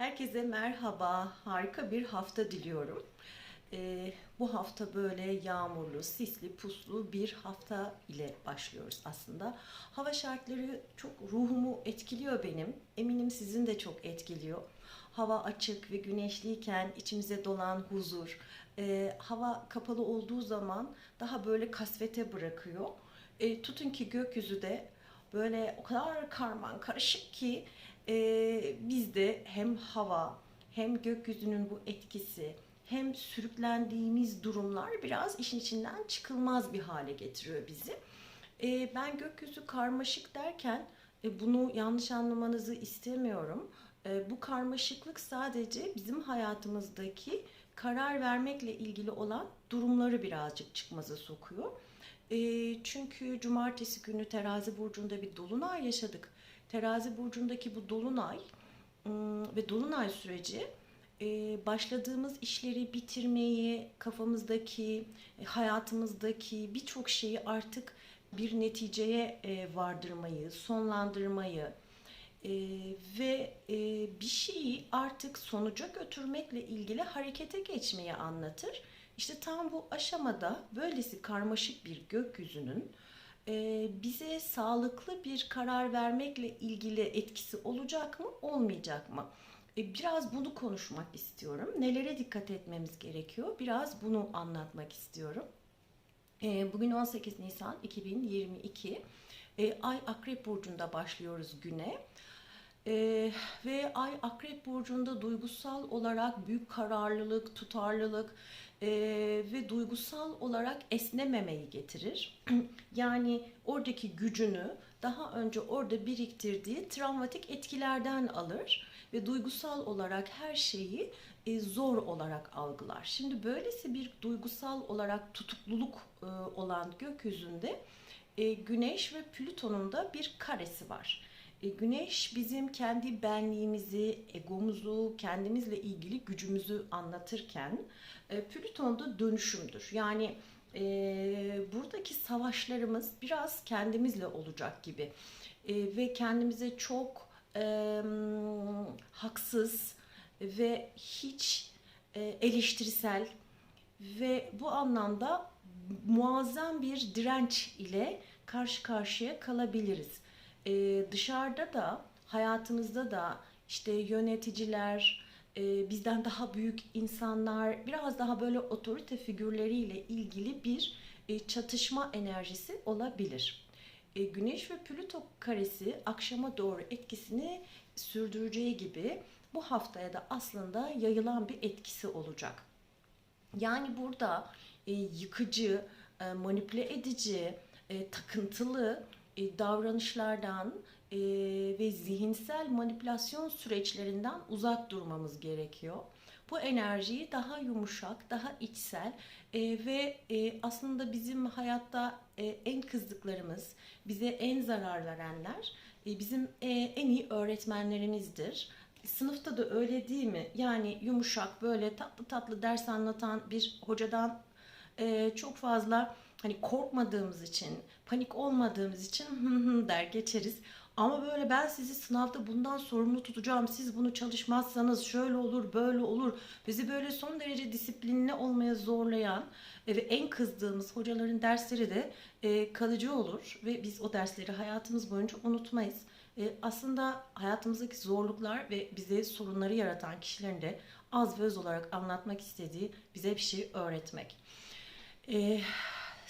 Herkese merhaba, harika bir hafta diliyorum. Ee, bu hafta böyle yağmurlu, sisli, puslu bir hafta ile başlıyoruz aslında. Hava şartları çok ruhumu etkiliyor benim. Eminim sizin de çok etkiliyor. Hava açık ve güneşliyken içimize dolan huzur, e, hava kapalı olduğu zaman daha böyle kasvete bırakıyor. E, tutun ki gökyüzü de böyle o kadar karman karışık ki e, bizde hem hava hem gökyüzünün bu etkisi hem sürüklendiğimiz durumlar biraz işin içinden çıkılmaz bir hale getiriyor bizi. E, ben gökyüzü karmaşık derken e, bunu yanlış anlamanızı istemiyorum. E, bu karmaşıklık sadece bizim hayatımızdaki karar vermekle ilgili olan durumları birazcık çıkmaza sokuyor. E, çünkü cumartesi günü terazi burcunda bir dolunay yaşadık. Terazi burcundaki bu dolunay ım, ve dolunay süreci e, başladığımız işleri bitirmeyi, kafamızdaki, e, hayatımızdaki birçok şeyi artık bir neticeye e, vardırmayı, sonlandırmayı ve bir şeyi artık sonuca götürmekle ilgili harekete geçmeyi anlatır. İşte tam bu aşamada böylesi karmaşık bir gökyüzünün bize sağlıklı bir karar vermekle ilgili etkisi olacak mı, olmayacak mı? E, Biraz bunu konuşmak istiyorum. Nelere dikkat etmemiz gerekiyor? Biraz bunu anlatmak istiyorum. Bugün 18 Nisan 2022. E, Ay Akrep Burcu'nda başlıyoruz güne. Ve Ay Akrep Burcu'nda duygusal olarak büyük kararlılık, tutarlılık e, ve duygusal olarak esnememeyi getirir. yani oradaki gücünü daha önce orada biriktirdiği travmatik etkilerden alır ve duygusal olarak her şeyi e, zor olarak algılar. Şimdi böylesi bir duygusal olarak tutukluluk e, olan gökyüzünde e, Güneş ve Plüton'un da bir karesi var. E, Güneş bizim kendi benliğimizi, egomuzu, kendimizle ilgili gücümüzü anlatırken e, Plüton da dönüşümdür. Yani e, buradaki savaşlarımız biraz kendimizle olacak gibi E, ve kendimize çok e, haksız ve hiç e, eleştirisel ve bu anlamda muazzam bir direnç ile karşı karşıya kalabiliriz. Ee, dışarıda da hayatımızda da işte yöneticiler, e, bizden daha büyük insanlar, biraz daha böyle otorite figürleriyle ilgili bir e, çatışma enerjisi olabilir. E, Güneş ve Plüto karesi akşama doğru etkisini sürdüreceği gibi bu haftaya da aslında yayılan bir etkisi olacak. Yani burada e, yıkıcı, e, manipüle edici, e, takıntılı e, davranışlardan e, ve zihinsel manipülasyon süreçlerinden uzak durmamız gerekiyor. Bu enerjiyi daha yumuşak, daha içsel e, ve aslında bizim hayatta en kızdıklarımız, bize en zarar verenler bizim en iyi öğretmenlerimizdir. Sınıfta da öyle değil mi? Yani yumuşak böyle tatlı tatlı ders anlatan bir hocadan çok fazla hani korkmadığımız için, panik olmadığımız için der geçeriz. Ama böyle ben sizi sınavda bundan sorumlu tutacağım. Siz bunu çalışmazsanız şöyle olur, böyle olur. Bizi böyle son derece disiplinli olmaya zorlayan e, ve en kızdığımız hocaların dersleri de e, kalıcı olur ve biz o dersleri hayatımız boyunca unutmayız. E, aslında hayatımızdaki zorluklar ve bize sorunları yaratan kişilerin de az ve öz olarak anlatmak istediği bize bir şey öğretmek. E,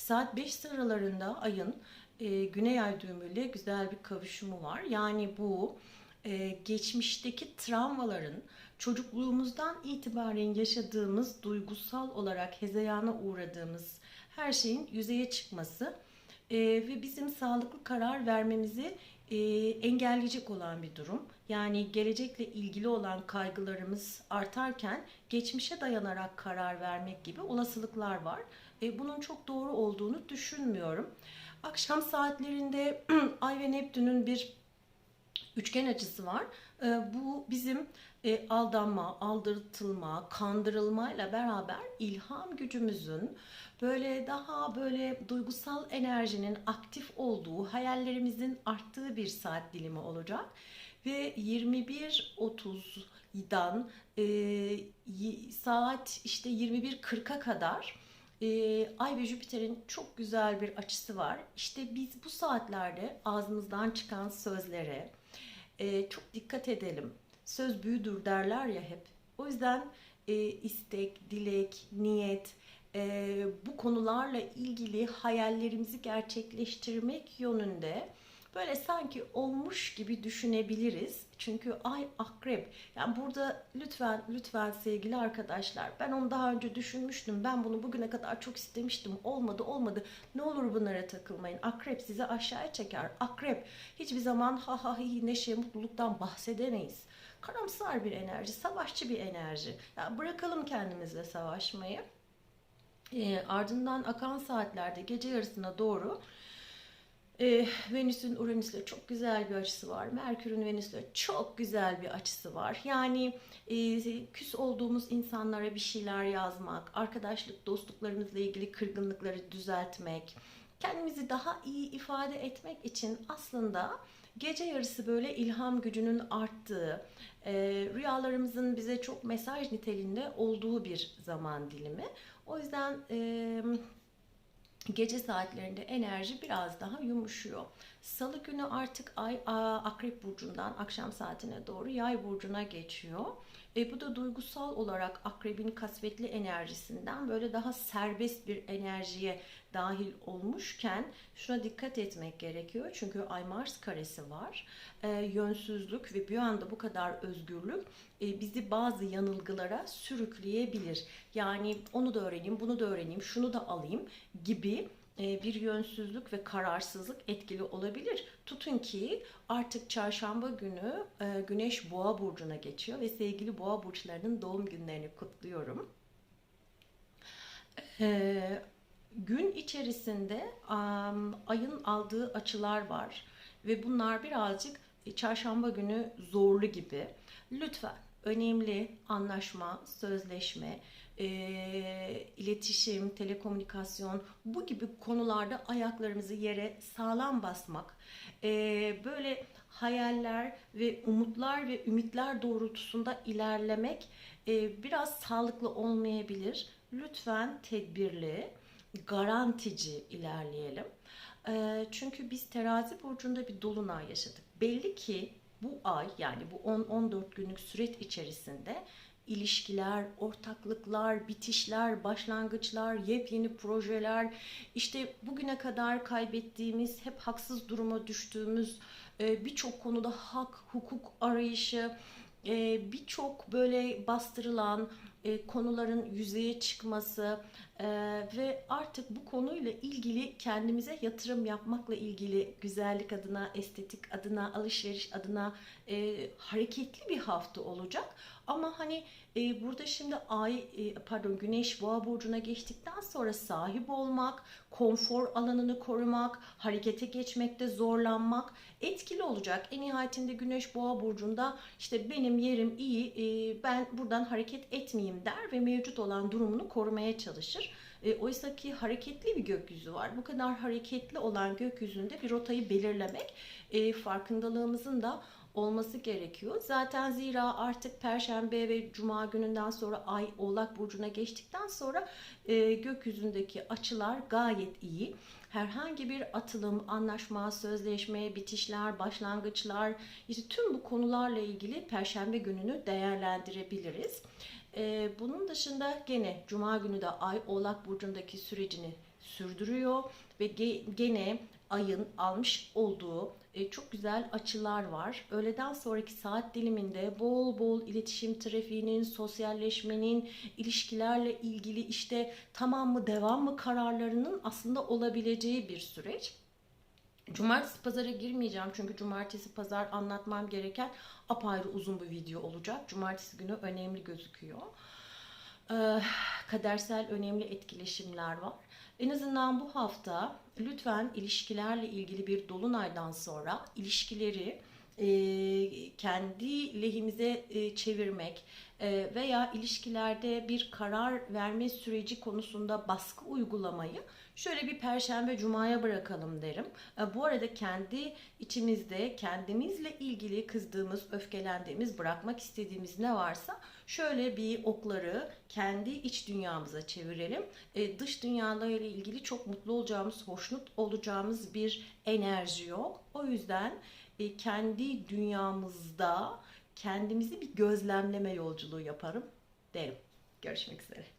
saat 5 sıralarında ayın e, güney ay düğümüyle güzel bir kavuşumu var. Yani bu e, geçmişteki travmaların çocukluğumuzdan itibaren yaşadığımız duygusal olarak hezeyana uğradığımız her şeyin yüzeye çıkması e, ve bizim sağlıklı karar vermemizi e, engelleyecek olan bir durum. Yani gelecekle ilgili olan kaygılarımız artarken geçmişe dayanarak karar vermek gibi olasılıklar var. E, bunun çok doğru olduğunu düşünmüyorum. Akşam saatlerinde Ay ve Neptün'ün bir üçgen açısı var. E, bu bizim e, aldanma, aldırtılma, kandırılmayla beraber ilham gücümüzün böyle daha böyle duygusal enerjinin aktif olduğu, hayallerimizin arttığı bir saat dilimi olacak ve 21.30 dan e, y- saat işte 21.40'a kadar e, Ay ve Jüpiter'in çok güzel bir açısı var. İşte biz bu saatlerde ağzımızdan çıkan sözlere e, çok dikkat edelim. Söz büyüdür derler ya hep. O yüzden e, istek, dilek, niyet, e, bu konularla ilgili hayallerimizi gerçekleştirmek yönünde böyle sanki olmuş gibi düşünebiliriz. Çünkü ay akrep. Yani burada lütfen lütfen sevgili arkadaşlar ben onu daha önce düşünmüştüm. Ben bunu bugüne kadar çok istemiştim. Olmadı olmadı. Ne olur bunlara takılmayın. Akrep sizi aşağıya çeker. Akrep hiçbir zaman ha ha hi neşe mutluluktan bahsedemeyiz. Karamsar bir enerji, savaşçı bir enerji. Ya bırakalım kendimizle savaşmayı. E, ardından akan saatlerde gece yarısına doğru e, Venüs'ün Uranüs'le çok güzel bir açısı var. Merkür'ün Venüs'le çok güzel bir açısı var. Yani e, küs olduğumuz insanlara bir şeyler yazmak, arkadaşlık, dostluklarımızla ilgili kırgınlıkları düzeltmek, kendimizi daha iyi ifade etmek için aslında gece yarısı böyle ilham gücünün arttığı, e, rüyalarımızın bize çok mesaj niteliğinde olduğu bir zaman dilimi. O yüzden e, gece saatlerinde enerji biraz daha yumuşuyor. Salı günü artık ay a, akrep burcundan akşam saatine doğru yay burcuna geçiyor. E, bu da duygusal olarak akrebin kasvetli enerjisinden böyle daha serbest bir enerjiye dahil olmuşken şuna dikkat etmek gerekiyor. Çünkü Ay Mars karesi var. E, yönsüzlük ve bir anda bu kadar özgürlük e, bizi bazı yanılgılara sürükleyebilir. Yani onu da öğreneyim, bunu da öğreneyim, şunu da alayım gibi bir yönsüzlük ve kararsızlık etkili olabilir. Tutun ki artık çarşamba günü e, Güneş Boğa burcuna geçiyor ve sevgili Boğa burçlarının doğum günlerini kutluyorum. E, gün içerisinde ayın aldığı açılar var ve bunlar birazcık çarşamba günü zorlu gibi. Lütfen önemli anlaşma, sözleşme, e, iletişim, telekomünikasyon bu gibi konularda ayaklarımızı yere sağlam basmak, e, böyle hayaller ve umutlar ve ümitler doğrultusunda ilerlemek e, biraz sağlıklı olmayabilir. Lütfen tedbirli, garantici ilerleyelim. E, çünkü biz terazi burcunda bir dolunay yaşadık. Belli ki bu ay yani bu 10-14 günlük süreç içerisinde ilişkiler, ortaklıklar, bitişler, başlangıçlar, yepyeni projeler, işte bugüne kadar kaybettiğimiz, hep haksız duruma düştüğümüz e, birçok konuda hak, hukuk arayışı, e, birçok böyle bastırılan e, konuların yüzeye çıkması ve artık bu konuyla ilgili kendimize yatırım yapmakla ilgili güzellik adına, estetik adına, alışveriş adına hareketli bir hafta olacak. Ama hani e, burada şimdi ay e, pardon güneş boğa burcuna geçtikten sonra sahip olmak, konfor alanını korumak, harekete geçmekte zorlanmak etkili olacak. En nihayetinde güneş boğa burcunda işte benim yerim iyi e, ben buradan hareket etmeyeyim der ve mevcut olan durumunu korumaya çalışır. E, Oysa ki hareketli bir gökyüzü var. Bu kadar hareketli olan gökyüzünde bir rotayı belirlemek e, farkındalığımızın da olması gerekiyor. Zaten zira artık Perşembe ve Cuma gününden sonra Ay Oğlak Burcu'na geçtikten sonra e, gökyüzündeki açılar gayet iyi. Herhangi bir atılım, anlaşma, sözleşme, bitişler, başlangıçlar, işte tüm bu konularla ilgili Perşembe gününü değerlendirebiliriz. E, bunun dışında gene Cuma günü de Ay Oğlak Burcu'ndaki sürecini sürdürüyor ve gene ayın almış olduğu e, çok güzel açılar var. Öğleden sonraki saat diliminde bol bol iletişim trafiğinin, sosyalleşmenin, ilişkilerle ilgili işte tamam mı devam mı kararlarının aslında olabileceği bir süreç. Cumartesi pazara girmeyeceğim çünkü cumartesi pazar anlatmam gereken apayrı uzun bir video olacak. Cumartesi günü önemli gözüküyor. Kadersel önemli etkileşimler var. En azından bu hafta lütfen ilişkilerle ilgili bir dolunaydan sonra ilişkileri e, kendi lehimize e, çevirmek e, veya ilişkilerde bir karar verme süreci konusunda baskı uygulamayı Şöyle bir perşembe cumaya bırakalım derim. E, Bu arada kendi içimizde kendimizle ilgili kızdığımız, öfkelendiğimiz, bırakmak istediğimiz ne varsa şöyle bir okları kendi iç dünyamıza çevirelim. E, dış dünyalarla ilgili çok mutlu olacağımız, hoşnut olacağımız bir enerji yok. O yüzden e, kendi dünyamızda kendimizi bir gözlemleme yolculuğu yaparım derim. Görüşmek üzere.